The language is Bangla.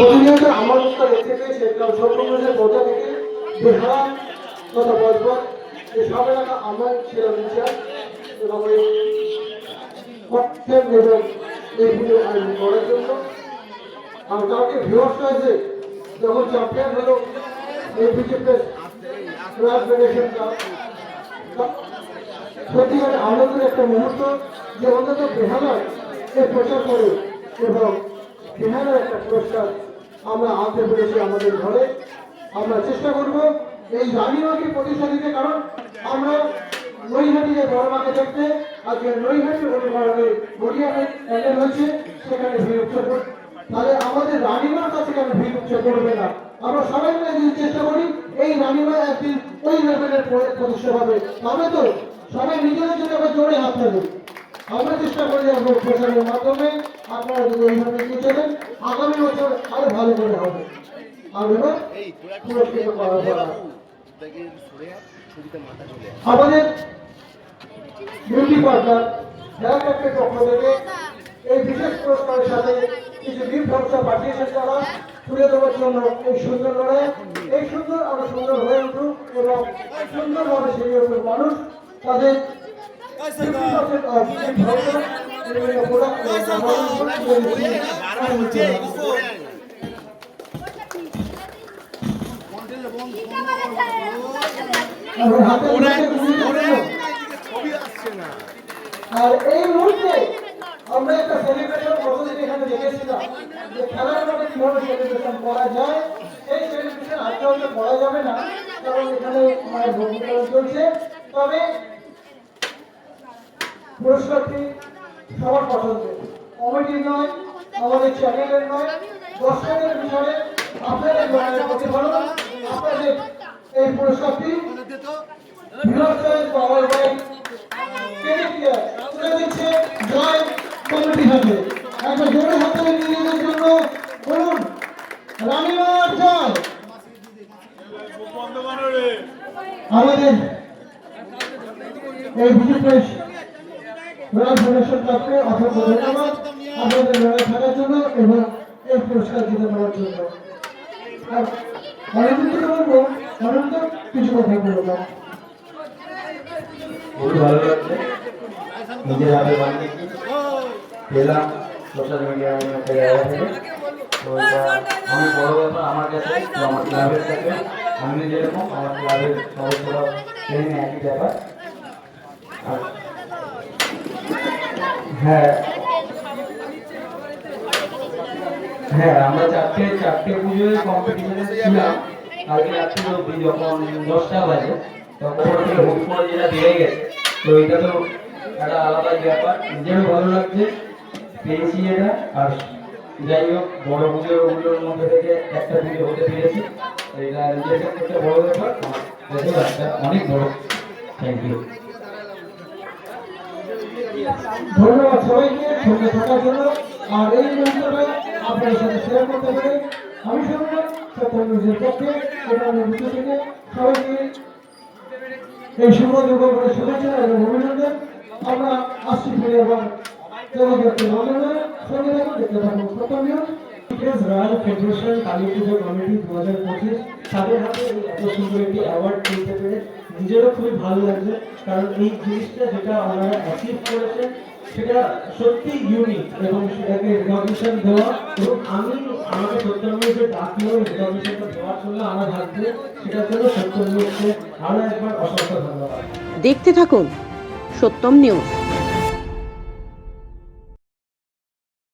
প্রতিনিয়ত আমার মুখটা দেখতে পেয়েছে স্বপ্নগ্রহের মজা থেকে বেহারা তথা বজবজ এই সব এলাকা আমার ছিল বিচার এবং এই ককটেল এবং এইগুলো করার জন্য। আর কাউকে ভিউয়ার্স হয়েছে, যখন চ্যাম্পিয়ন হলো এই বিজেপি ফেডারেশন আনন্দের একটা মুহূর্ত, যে অন্তত বেহালায় এর প্রচার করে এবং বেহালার একটা পুরস্কার আমরা আনতে পেরেছি আমাদের ঘরে। আমরা চেষ্টা করব এই রানীমাকে প্রতিষ্ঠা দিতে, কারণ আমরা নৈহাটি যে বড় মাকে দেখতে, আজকে নৈহাটি অনুকরণে প্যান্ডেল হয়েছে সেখানে ভিড় উৎসব। তাহলে আমাদের রানীমার কাছে কেন ভিড় উৎসব করবে না? আমরা সবাই মিলে যদি চেষ্টা করি, এই রানীমা একদিন ওই লেভেলের প্রতিষ্ঠা হবে তবে তো? সবাই নিজেদের জন্য জোরে হাত দেবে। আমরা প্রচারের মাধ্যমে আপনারা যদি এইভাবে এগিয়ে চলেন, আগামী বছর আরও ভালো করে হবে। আমাদের বিউটি পার্টনার হেয়ার কাটের পক্ষ থেকে এই বিশেষ পুরস্কারের সাথে কিছু বীর ভরসা পাঠিয়েছেন তারা তুলে দেওয়ার জন্য এই সুন্দর লড়াই, এই সুন্দর আরও সুন্দর হয়ে উঠুক এবং সুন্দরভাবে সেই রকম মানুষ, তাদের 50% of বীর ভরসা বিভিন্ন product ব্যবহার করে আর এই মুহূর্তে আমরা একটা সেলিব্রেশন কতদিন এখানে দেখেছিলাম যে খেলার মাঠে কীভাবে সেলিব্রেশন করা যায় সেই সেলিব্রেশন আজকে হয়তো করা যাবে না কারণ এখানে মায়ের ভূমিকরণ চলছে তবে পুরস্কারটি সবার পছন্দের কমিটির নয়, আমাদের চ্যানেলের নয়, দর্শকের বিষয়ে আপনাদের জনের প্রতিফলন আপনাদের এই পুরস্কারটি আমাদের এই বিজু রয়্যাল ফেডারেশন কাপকে অসংখ্য ধন্যবাদ। আপনাদের লড়াই থাকার জন্য এবং এই পুরস্কার জিতে নেওয়ার জন্য। আর বলব অনন্ত কিছু কথা বলব খুবই ভালো লাগছে। নিজের হাতে বানিয়েছি পেলাম সোশ্যাল মিডিয়ার একটা জায়গা থেকে। তো এটা অনেক বড় ব্যাপার আমার কাছে আমার ক্লাবের কাছে। আমি যেরকম আমার ক্লাবের সদস্যরা একই ব্যাপার। আর হ্যাঁ। হ্যাঁ আমরা চারটে চারটে পুজোয় কম্পিটিশনে কালকে রাত্রি যখন দশটা বাজে, তখন যেটা বেড়ে গেছে, তো এটা তো একটা আলাদা ব্যাপার। নিজেরও ভালো লাগছে, পেয়েছি এটা। আর যাই হোক, বড় পুজোগুলোর মধ্যে থেকে একটা পুজো হতে পেরেছি। এটা নিজের কাছে একটা বড় ব্যাপার। অনেক বড়। থ্যাংক ইউ ধন্যবাদ সবাইকে সঙ্গে থাকার জন্য। আর এই মুহূর্তটা আপনার সাথে শেয়ার করতে পেরে আমি নিউজের পক্ষে বুঝতে থেকে সবাইকে এই শুভ শুভেচ্ছা এবং অভিনন্দন। আমরা আসছি ফিরে সঙ্গে ফেডারেশন কালী পুজো কমিটি দু হাজার পঁচিশ তাদের হাতে এত সুন্দর একটি অ্যাওয়ার্ড পেতে পেরে নিজেরও খুবই ভালো লাগছে, কারণ এই জিনিসটা যেটা ওনারা অ্যাচিভ করেছে, সেটা সত্যি ইউনিক এবং সেটাকে রেকগনিশন দেওয়া এবং আমি আমাকে সত্যমূর্যে ডাকলেও রেকগনিশনটা দেওয়ার জন্য আমার হাতে সেটার জন্য সত্যমূলকে আরও একবার অসংখ্য ধন্যবাদ। দেখতে থাকুন সত্যম নিউজ